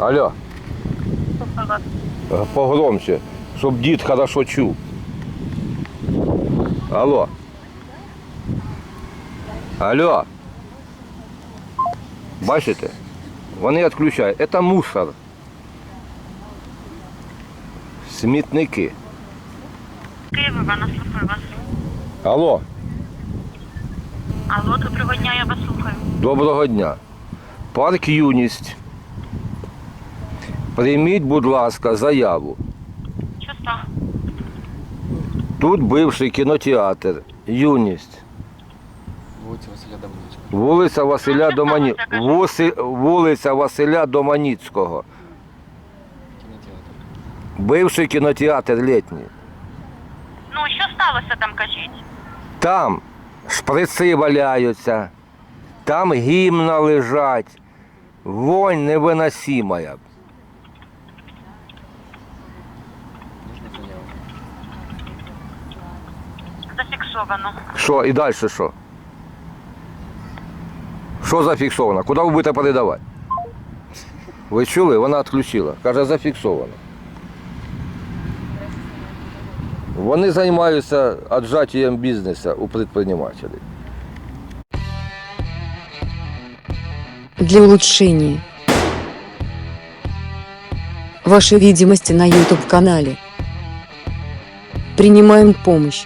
Алло, е, погромче, щоб дід хорошо чув. Алло. Алло. Бачите? Вони відключають. Це мусор. Смітники. Київ, Івана, слухаю вас. Алло, Алло, доброго дня, я вас слухаю. доброго дня. Парк Юність. Прийміть, будь ласка, заяву. Що? Тут бивший кінотеатр. Юність. Вулиця Василя Давничка. Вулиця Василя Домані... Вуси- Вулиця Василя Доманіцького. Кінотеатр. Бивший кінотеатр літній. Ну, що сталося там, кажіть? Там шприци валяються, там гімна лежать. Вонь невиносима. Зафіксовано. Що, і далі що? Що зафіксовано? Куди ви будете передавати? Ви чули? Вона відключила. Каже, зафіксовано. Вони займаються віджаттям бізнесу у предпринимателей. для улучшения вашей видимости на YouTube-канале. Принимаем помощь.